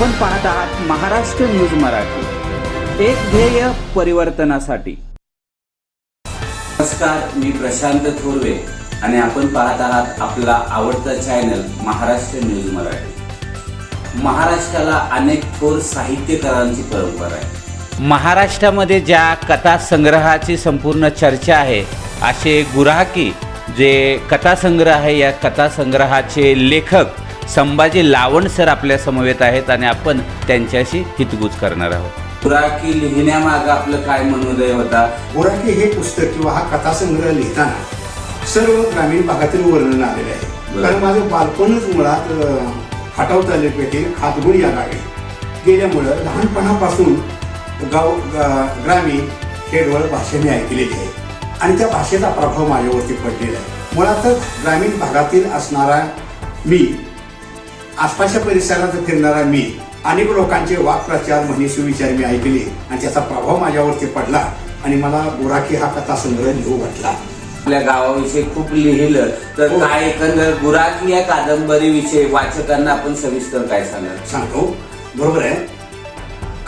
आपण पाहत आहात महाराष्ट्र न्यूज मराठी. एक ध्येय परिवर्तनासाठी. नमस्कार मी प्रशांत थोरवे आणि आपण पाहत आहात आपला आवडता चॅनल महाराष्ट्र न्यूज मराठी. महाराष्ट्राला अनेक थोर साहित्यकारांची परंपरा आहे. महाराष्ट्रामध्ये ज्या कथा संग्रहाची संपूर्ण चर्चा आहे असे गुराकी जे कथासंग्रह आहे या कथासंग्रहाचे लेखक संभाजी लावण सर आपल्या समवेत आहेत आणि आपण त्यांच्याशी हितगुज करणार आहोत. गुराकी लिहिण्यामागं आपलं काय मनोदय होता? बोराकी हे पुस्तक किंवा हा कथासंग्रह लिहिताना सर्व ग्रामीण भागातील वर्णन आलेले आहे. कारण माझं बालपणच मुळात अं, खाटाव तालुक्यातील खातगुड या गावी. गेल्यामुळं लहानपणापासून गाव गा- ग्रामीण खेडवळ भाषा मी ऐकलेली आहे. आणि त्या भाषेचा प्रभाव माझ्यावरती पडलेला आहे. मुळातच ग्रामीण भागातील असणारा मी आसपासच्या परिसरात फिरणारा मी अनेक लोकांचे वाक्प्रचार म्हणे सुविचार मी ऐकले आणि त्याचा प्रभाव माझ्यावरती पडला आणि मला बुराकी हा कथा संग्रह लिहू वाटला. आपल्या गावाविषयी खूप लिहिलं तर हो. काय एकंदर गुराकी या कादंबरीविषयी वाचकांना आपण सविस्तर काय सांगाल? सांगतो बरोबर आहे.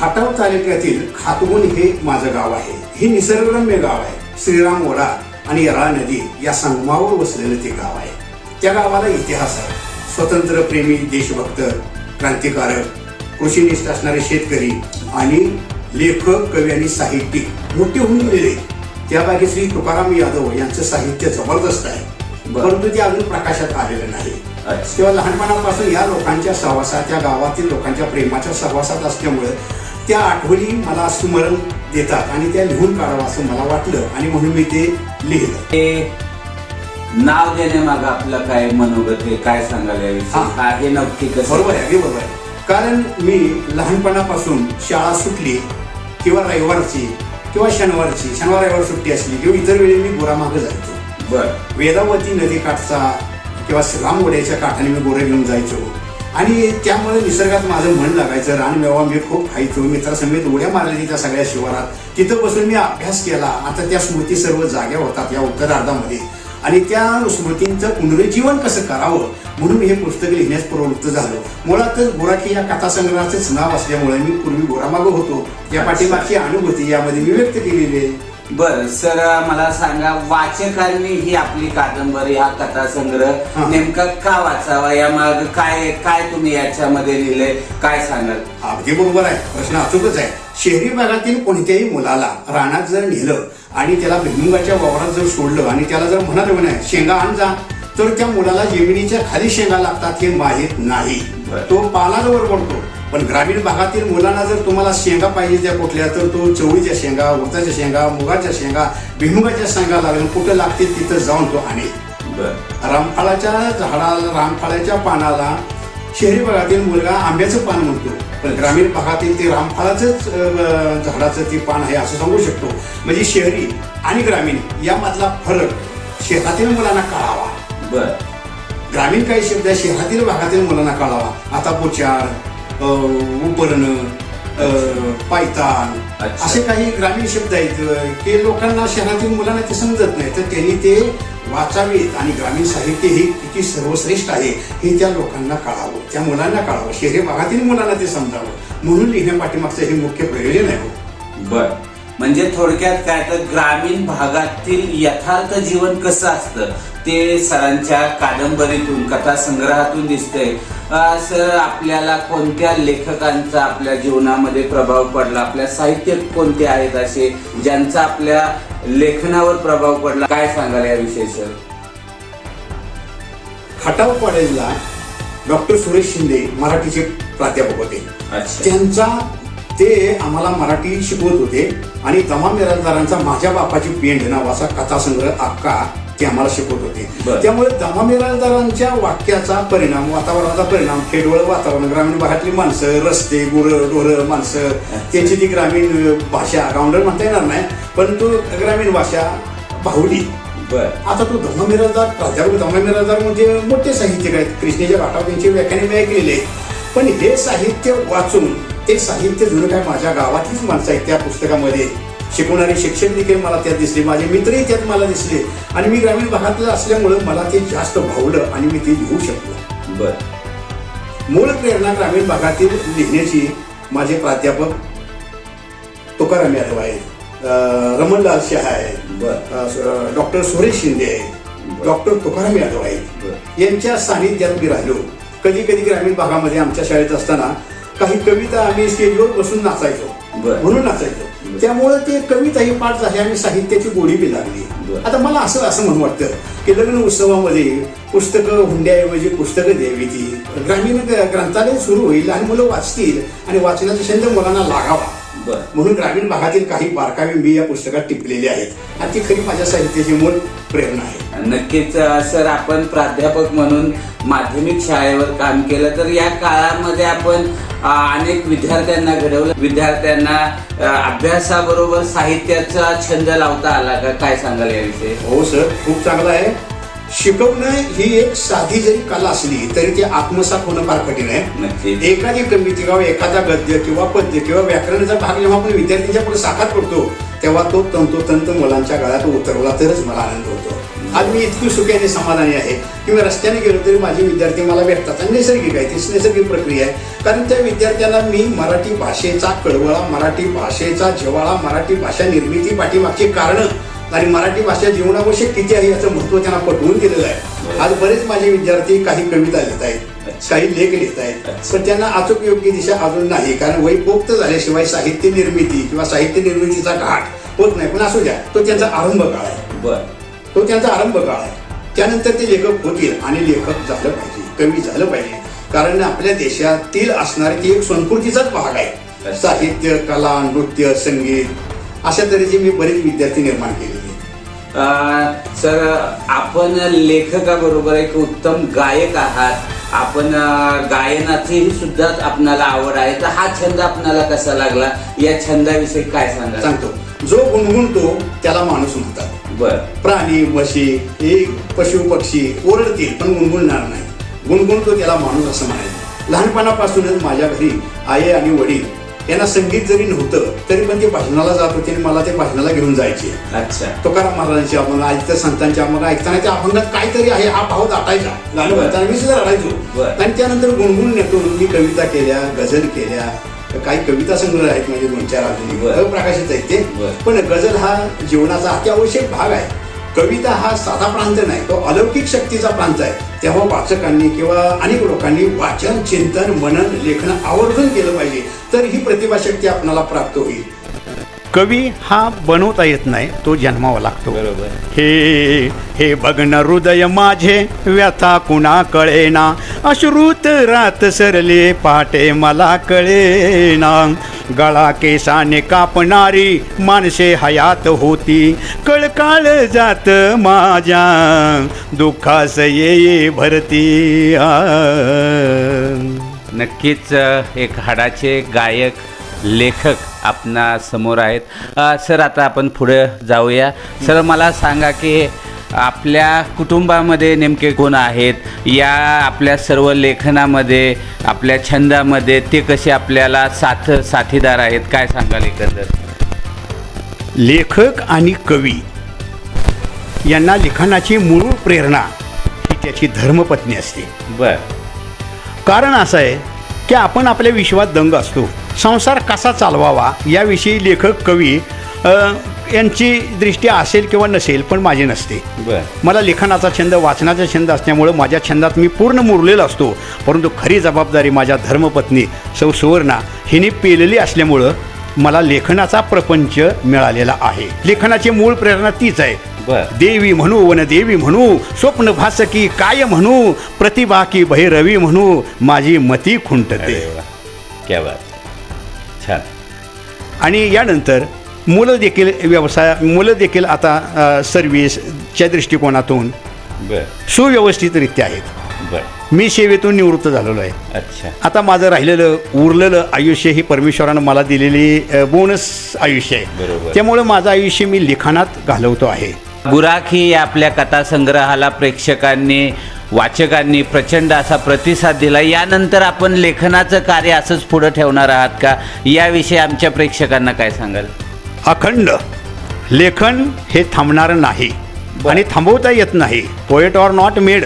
खाटाव तालुक्यातील खातगुण हे माझं गाव आहे. हे निसर्गरम्य गाव आहे. श्रीराम ओढा आणि येराळ नदी या संगमावर वसलेलं ते गाव आहे. त्या गावाला इतिहास आहे. स्वतंत्र प्रेमी देशभक्त क्रांतिकारक कृषीनिष्ठ असणारे शेतकरी आणि लेखक कवी आणि साहित्यिक मोठे होऊन गेलेले त्यापैकी श्री तुकाराम यादव यांचं साहित्य जबरदस्त आहे. परंतु ते अजून प्रकाशात आलेलं नाही. तेव्हा लहानपणापासून या लोकांच्या सहवासात त्या गावातील लोकांच्या प्रेमाच्या सहवासात असल्यामुळे त्या आठवणी मला स्मरण देतात आणि त्या लिहून काढावं असं मला वाटलं आणि म्हणून मी ते लिहिलं नाव देण्यामागं आपलं काय मनोगत आहे काय हा. काय हे नक्की कसं? बरोबर आहे अगदी बरोबर आहे. कारण मी लहानपणापासून शाळा सुटली किंवा रविवारची किंवा शनिवारची शनिवार रविवार सुट्टी असली किंवा इतर वेळी मी गोरामागं जायचो. बर. वेदावती नदी काठचा किंवा रामवड्याच्या काठाने मी गोरे घेऊन जायचो. आणि त्यामुळे निसर्गात माझं मन लागायचं रानमेवा मी खूप खायचो मित्रासमेत उड्या मारलेली त्या सगळ्या शिवारात. तिथं बसून मी अभ्यास केला. आता त्या स्मृती सर्व जाग्या होतात या उत्तरार्धामध्ये. आणि त्या स्मृतींचं पुनरुज्जीवन कसं करावं म्हणून हे पुस्तक लिहिण्यास प्रवृत्त झालो. मुळातच गोराखी या कथासंग्रहाचंच नाव असल्यामुळे मी पूर्वी गोरामागं होतो. या पाठीमागची अनुभूती यामध्ये मी व्यक्त केलेली आहे. बर सर मला सांगा वाचकांनी ही आपली कादंबरी हा कथा संग्रह हा. नेमका का वाचावा? यामाग काय काय तुम्ही याच्यामध्ये लिहिले? काय सांगाल? अगदी बरोबर आहे. प्रश्न अचूकच आहे. शहरी भागातील कोणत्याही मुलाला रानात जर नेलं आणि त्याला भिमुंगाच्या वावरात जर सोडलं आणि त्याला जर म्हणाल नाही शेंगा आण जा तर त्या मुलाला जमिनीच्या खाली शेंगा लागतात हे माहीत नाही. तो पालाजवळ पडतो पण ग्रामीण भागातील मुलांना जर तुम्हाला शेंगा पाहिजे त्या कुठल्या तर तो चवळीच्या शेंगा उडताच्या शेंगा मुगाच्या शेंगा भिमुगाच्या शेंगा लागून कुठं लागतील तिथं जाऊन तो आणेल. रामफळाच्या झाडाला रामफळाच्या पानाला शहरी भागातील मुलगा आंब्याचं पान म्हणतो. पण ग्रामीण भागातील ते रामफळाचंच झाडाचं ते पान आहे असं सांगू शकतो. म्हणजे शहरी आणि ग्रामीण यामधला फरक शहरातील मुलांना कळावा. बर. ग्रामीण काही शब्द शहरातील भागातील मुलांना कळावा. आता पोचार उपरण पायतान. असे काही ग्रामीण शब्द आहेत की लोकांना शहरातील मुलांना ते समजत नाही. तर त्यांनी ते वाचावेत आणि ग्रामीण साहित्य हे किती सर्वश्रेष्ठ आहे हे त्या लोकांना कळावं त्या मुलांना कळावं शहरी भागातील मुलांना ते समजावं. म्हणून लिहिण्या पाठीमागचं हे मुख्य प्रयोजन आहे हो. बर. म्हणजे थोडक्यात काय तर ग्रामीण भागातील यथार्थ जीवन कसं असतं? ते सरांच्या कादंबरीतून कथा संग्रहातून दिसतंय. सर आपल्याला कोणत्या लेखकांचा आपल्या जीवनामध्ये प्रभाव पडला? आपल्या साहित्यात कोणते आहेत असे ज्यांचा आपल्या लेखनावर प्रभाव पडला? काय सांगाल याविषयी सर? खटाव कॉलेजला डॉक्टर सुरेश शिंदे मराठीचे प्राध्यापक होते. त्यांचा ते आम्हाला मराठी शिकवत होते आणि तमाम मिराजदारांचा माझ्या बापाची पेंड नावाचा कथासंग्रह अक्का ते आम्हाला शिकवत होते. त्यामुळे तमाम मिराजदारांच्या वाक्याचा परिणाम वातावरणाचा परिणाम खेडवळ वातावरण ग्रामीण भागातली माणसं रस्ते गुरं डोरं माणसं त्यांची ती ग्रामीण भाषा गावंडर म्हणता येणार नाही परंतु ग्रामीण भाषा बर. आता तो धम्म मिराजदार प्राध्यापक धम्म मिराजदार म्हणजे मोठे साहित्यिक आहेत. कृष्णेच्या घाटावर त्यांची व्याख्याने मी ऐकलेली आहे पण हे साहित्य वाचून ते साहित्य जुनं काय माझ्या गावातलीच माणसं आहेत त्या पुस्तकामध्ये? शिकवणारे शिक्षक देखील मला त्यात दिसले. माझे मित्रही त्यात मला दिसले. आणि मी ग्रामीण भागातलं असल्यामुळं मला ते जास्त भावलं आणि मी ते लिहू शकलो. बर. मूळ प्रेरणा ग्रामीण भागातील लिहिण्याची माझे प्राध्यापक तुकाराम यादव आहेत. रमणलाल शहा आहेत. बर. डॉक्टर सुरेश शिंदे आहेत. डॉक्टर तुकाराम यादव आहेत. यांच्या सानिध्यात मी राहिलो. कधी कधी ग्रामीण भागामध्ये आमच्या शाळेत असताना काही कविता आम्ही स्टेजवर बसून नाचायचो. म्हणून नाचायचो. त्यामुळं ते कविता ही पाठ झाली आणि साहित्याची गोडी बी लागली. आता मला असं असं म्हणून वाटतं की लग्न उत्सवामध्ये पुस्तकं हुंड्याऐवजी पुस्तकं द्यावी ती. ग्रामीण ग्रंथालय सुरू होईल आणि मुलं वाचतील आणि वाचनाचा छंद मुलांना लागावा. म्हणून ग्रामीण भागातील काही बारकावे मी या पुस्तकात टिपलेले आहेत. आणि ती खरी माझ्या साहित्याची मूळ प्रेरणा आहे. नक्कीच सर आपण प्राध्यापक म्हणून माध्यमिक शाळेवर काम केलं तर या काळामध्ये आपण अनेक विद्यार्थ्यांना घडवलं. विद्यार्थ्यांना अभ्यासाबरोबर साहित्याचा छंद लावता आला का? काय सांगाल याविषयी? हो सर. खूप चांगलं आहे. शिकवणं ही एक साधी जरी कला असली तरी ते आत्मसात होणं फार कठीण आहे. नक्कीच. एखादी कविता किंवा एखादा गद्य किंवा पद्य किंवा व्याकरणाचा भाग जेव्हा आपण विद्यार्थ्यांच्या पुढे साकार करतो तेव्हा तो तंतोतंत मुलांच्या गळ्यात उतरवला तरच मला आनंद होतो. आज मी इतकी सुखी आणि समाधानी आहे. की मी रस्त्याने गेलो तरी माझे विद्यार्थी मला भेटतात. आणि नैसर्गिक आहे. ती नैसर्गिक प्रक्रिया आहे. कारण त्या विद्यार्थ्यांना मी मराठी भाषेचा कळवळा मराठी भाषेचा जिव्हाळा मराठी भाषा निर्मिती पाठीमागची कारणं आणि मराठी भाषा जीवनावश्यक किती आहे याचं महत्त्व त्यांना पटवून दिलेलं आहे. आज बरेच माझे विद्यार्थी काही कविता लिहित आहेत. काही लेख लिहित आहेत. पण त्यांना अचूक योग्य दिशा अजून नाही. कारण वय पोक्त झाल्याशिवाय साहित्य निर्मिती किंवा साहित्य निर्मितीचा घाट होत नाही. पण असू द्या तो त्यांचा आरंभ काळ आहे. बर. तो त्यांचा आरंभ काळ आहे. त्यानंतर ते लेखक होतील आणि लेखक झालं पाहिजे कवी झालं पाहिजे. कारण आपल्या देशातील असणारे ती एक संस्कृतीचाच भाग आहे. साहित्य कला नृत्य संगीत अशा तऱ्हेचे मी बरेच विद्यार्थी निर्माण केलेले सर आपण लेखकाबरोबर एक उत्तम गायक आहात. आपण अ, गायनाची सुद्धा आपणाला आवड आहे. तर हा छंद आपणाला कसा लागला? या छंदाविषयी काय सांगा सांगतो. जो गुणगुणतो त्याला माणूस म्हणतात. बर. प्राणी म्हशी हे पशु पक्षी ओरडतील पण गुणगुणणार नाही. गुणगुणतो त्याला माणूस असं म्हणायचं. लहानपणापासूनच माझ्या घरी आई आणि वडील यांना संगीत जरी नव्हतं तरी पण ते भाषणाला जात होते आणि मला ते भाषणाला घेऊन जायचे. अच्छा. तुकाराम महाराजांची अभंग ऐकतं संतांची अभंग ऐकताना त्या अभंगात काहीतरी आहे हा भाव दाटायचा. लहान बरं. म्हणताना मी सुद्धा रडायचो. आणि त्यानंतर गुणगुण नेतो मी कविता केल्या गझल केल्या काही कविता संग्रह आहेत म्हणजे दोन चार अजून. बरं. अप्रकाशित आहेत ते. पण गझल हा जीवनाचा अत्यावश्यक भाग आहे. कविता हा साधा प्रांत नाही तो अलौकिक शक्तीचा प्रांत आहे. तेव्हा वाचकांनी किंवा अनेक लोकांनी वाचन चिंतन मनन लेखन आवर्जून केलं पाहिजे. तर ही प्रतिभाशक्ती आपणाला प्राप्त होईल. कवी हा बनवता येत नाही तो जन्मावा लागतो. बरोबर. हे हे बघन हृदय माझे व्यथा कुणा कळेना अश्रुत रात सरले पहाटे मला कळेना. गळा केसाने कापणारी माणसे हयात होती. कळकाळ जात माझ्या दुःखास ये भरती. नक्कीच एक हाडाचे गायक लेखक आपणा समोर आहेत. सर आता आपण पुढे जाऊया. सर मला सांगा की आपल्या कुटुंबामध्ये नेमके कोण आहेत? या आपल्या सर्व लेखनामध्ये आपल्या छंदामध्ये ते कसे आपल्याला साथ साथीदार आहेत? काय सांगाल एकंदर? लेखक आणि कवी यांना लिखाणाची मूळ प्रेरणा ही त्याची धर्मपत्नी असते. बर. कारण असं आहे की आपण आपल्या विश्वात दंग असतो. संसार कसा चालवावा याविषयी लेखक कवी यांची दृष्टी असेल किंवा नसेल पण माझी नसते. मला लिखाणाचा छंद वाचनाचा छंद असल्यामुळं माझ्या छंदात मी पूर्ण मुरलेलो असतो. परंतु खरी जबाबदारी माझ्या धर्मपत्नी सौ सुवर्णा हिने पेलेली असल्यामुळं मला लेखनाचा प्रपंच मिळालेला आहे. लेखनाची मूळ प्रेरणा तीच आहे. देवी म्हणू वन देवी म्हणू स्वप्न भासकी काय म्हणू प्रतिभा की भैरवी म्हणू माझी मती खुंटते. क्या बात. छान आणि यानंतर मुलं देखील व्यवसाय मुलं देखील आता सर्व्हिसच्या दृष्टिकोनातून बर. सुव्यवस्थितरित्या आहेत. बर. मी सेवेतून निवृत्त झालेलो आहे. अच्छा. आता माझं राहिलेलं उरलेलं आयुष्य ही परमेश्वरानं मला दिलेली बोनस आयुष्य आहे. बरोबर. त्यामुळं माझं आयुष्य मी लिखाणात घालवतो आहे. गुराखी या आपल्या कथासंग्रहाला प्रेक्षकांनी वाचकांनी प्रचंड असा प्रतिसाद दिला. यानंतर आपण लेखनाचं कार्य असंच पुढं ठेवणार आहात का? याविषयी आमच्या प्रेक्षकांना काय सांगाल? अखंड. लेखन हे थांबणारं नाही. आणि थांबवता येत नाही. पोएट ऑर नॉट मेड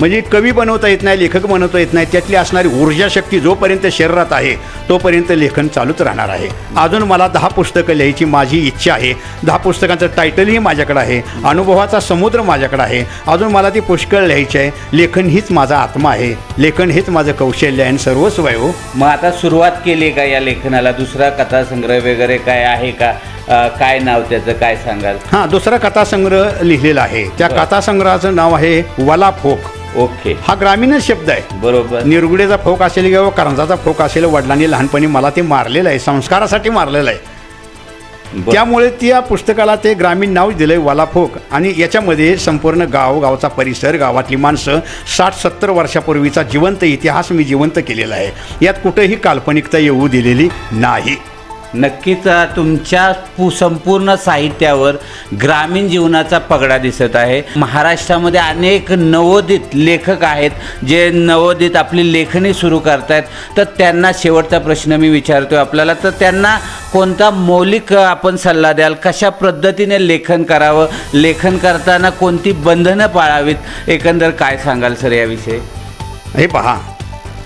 म्हणजे कवी बनवता येत नाही लेखक बनवता येत नाही त्यातली असणारी ऊर्जा शक्ती जोपर्यंत शरीरात आहे तोपर्यंत लेखन चालूच राहणार आहे. अजून मला दहा पुस्तकं लिहायची माझी इच्छा आहे. दहा पुस्तकांचं टायटलही माझ्याकडे आहे. अनुभवाचा समुद्र माझ्याकडे आहे. अजून मला ती पुष्कळ लिहायची आहे. लेखन हीच माझा आत्मा आहे. लेखन हेच माझं कौशल्य आहे. आणि सर्वस्व आहे हो मग आता सुरुवात केली का या लेखनाला? दुसरा कथासंग्रह वगैरे काय आहे का? काय नाव त्याचं? काय सांगाल? हां दुसरा कथासंग्रह लिहिलेला आहे. त्या. कथासंग्रहाचं नाव आहे वला फोक ओके. हा ग्रामीणच शब्द आहे. बरोबर. निरगुडेचा फोक असेल किंवा करंजाचा फोक असेल वडिलांनी लहानपणी मला ते मारलेलं आहे संस्कारासाठी मारलेलं आहे. बर- त्यामुळे त्या पुस्तकाला ते ग्रामीण नाव दिलं आहे वालाफोक. आणि याच्यामध्ये संपूर्ण गाव गावचा परिसर गावातली माणसं साठ सत्तर वर्षापूर्वीचा जिवंत इतिहास मी जिवंत केलेला आहे. यात कुठेही काल्पनिकता येऊ दिलेली नाही. नक्कीच तुमच्या पु- संपूर्ण साहित्यावर ग्रामीण जीवनाचा पगडा दिसत आहे. महाराष्ट्रामध्ये अनेक नवोदित लेखक आहेत जे नवोदित आपली लेखणी सुरू करतायत. तर त्यांना शेवटचा प्रश्न मी विचारतो आपल्याला तर त्यांना कोणता मौलिक आपण सल्ला द्याल? कशा पद्धतीने लेखन करावं? लेखन करताना कोणती बंधनं पाळावीत? एकंदर काय सांगाल सर याविषयी? हे पहा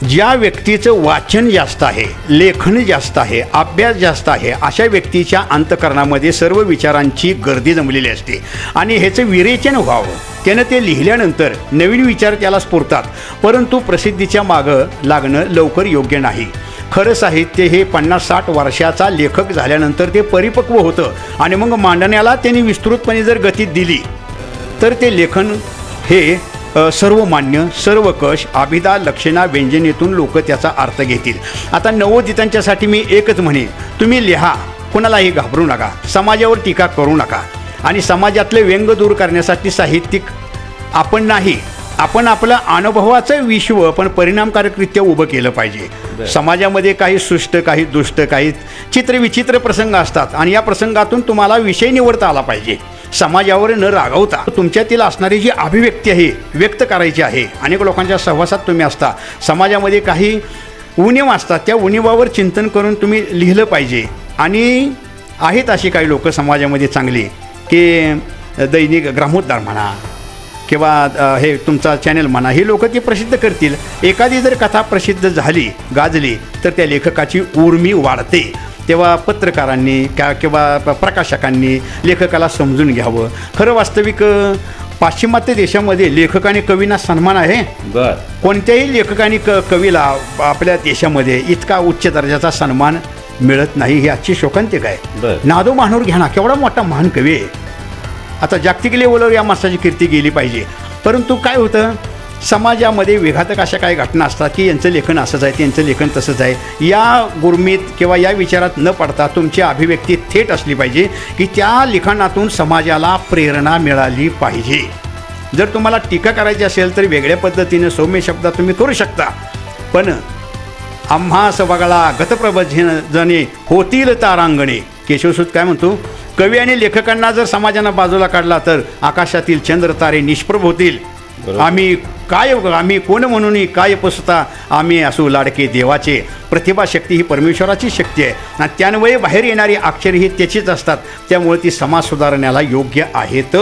ज्या व्यक्तीचं वाचन जास्त आहे लेखन जास्त आहे अभ्यास जास्त आहे अशा व्यक्तीच्या अंतकरणामध्ये सर्व विचारांची गर्दी जमलेली असते. आणि ह्याचं विरेचन व्हावं. त्यानं ते लिहिल्यानंतर नवीन विचार त्याला स्फुरतात. परंतु प्रसिद्धीच्या मागं लागणं लवकर योग्य नाही. खरं साहित्य हे पन्नास साठ वर्षाचा लेखक झाल्यानंतर ते परिपक्व होतं आणि मग मांडण्याला त्यांनी विस्तृतपणे जर गती दिली तर ते लेखन हे सर्वमान्य सर्वकष अभिधा लक्षणा व्यंजनेतून लोक त्याचा अर्थ घेतील. आता नवोदितांच्यासाठी मी एकच म्हणेन तुम्ही लिहा कोणालाही घाबरू नका समाजावर टीका करू नका. आणि समाजातले व्यंग दूर करण्यासाठी साहित्यिक आपण नाही आपण आपलं अनुभवाचं विश्व पण परिणामकारकरित्या उभं केलं पाहिजे. समाजामध्ये काही सुष्ट काही दुष्ट काही चित्रविचित्र प्रसंग असतात आणि या प्रसंगातून तुम्हाला विषय निवडता आला पाहिजे. समाजावर न रागवता. तुमच्यातील असणारी जी अभिव्यक्ती आहे व्यक्त करायची आहे अनेक लोकांच्या सहवासात तुम्ही असता. समाजामध्ये काही उणीव असतात त्या उणीवावर चिंतन करून तुम्ही लिहिलं पाहिजे. आणि आहेत अशी काही लोक समाजामध्ये चांगली की दैनिक ग्रामोद्धार म्हणा किंवा हे तुमचा चॅनल म्हणा ही लोक ती प्रसिद्ध करतील. एखादी जर कथा प्रसिद्ध झाली गाजली तर त्या लेखकाची उर्मी वाढते. तेव्हा पत्रकारांनी का किंवा प्रकाशकांनी लेखकाला समजून घ्यावं. खरं वास्तविक पाश्चिमात्य देशामध्ये लेखक आणि कवींना सन्मान आहे? बर. कोणत्याही लेखकाने क कवीला आपल्या देशामध्ये इतका उच्च दर्जाचा सन्मान मिळत नाही ही आजची शोकांतिक आहे. बर. नादो महानूर घ्या ना केवढा मोठा महान कवी आहे. आता जागतिक लेवलवर या माणसाची कीर्ती गेली पाहिजे. परंतु काय होतं? समाजामध्ये विघातक अशा काही घटना असतात की यांचं लेखन असंच आहे त्यांचं लेखन तसंच आहे या गुरमीत किंवा या विचारात न पडता तुमची अभिव्यक्ती थेट असली पाहिजे की त्या लिखाणातून समाजाला प्रेरणा मिळाली पाहिजे. जर तुम्हाला टीका करायची असेल तर वेगळ्या पद्धतीनं सौम्य शब्दात तुम्ही करू शकता. पण आम्हास वगळा गतप्रभजन जने होतील तारांगणे. केशवसूत काय म्हणतो? कवी आणि लेखकांना जर समाजानं बाजूला काढला तर आकाशातील चंद्र तारे निष्प्रभ होतील. आम्ही काय आम्ही कोण म्हणून काय पसता आम्ही असू लाडके देवाचे. प्रतिभा शक्ती ही परमेश्वराची शक्ती आहे. आणि त्यान्वये बाहेर येणारी अक्षरे ही त्याचीच असतात. त्यामुळे ती समाज सुधारण्याला योग्य आहेत.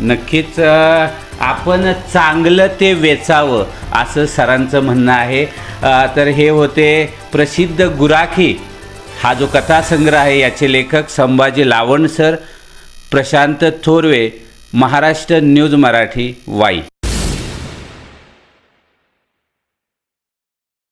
नक्कीच आपण चांगलं ते वेचावं असं सरांचं म्हणणं आहे. तर हे होते प्रसिद्ध गुराखी. हा जो कथासंग्रह आहे याचे लेखक संभाजी लावण सर प्रशांत थोरवे महाराष्ट्र न्यूज मराठी वाई.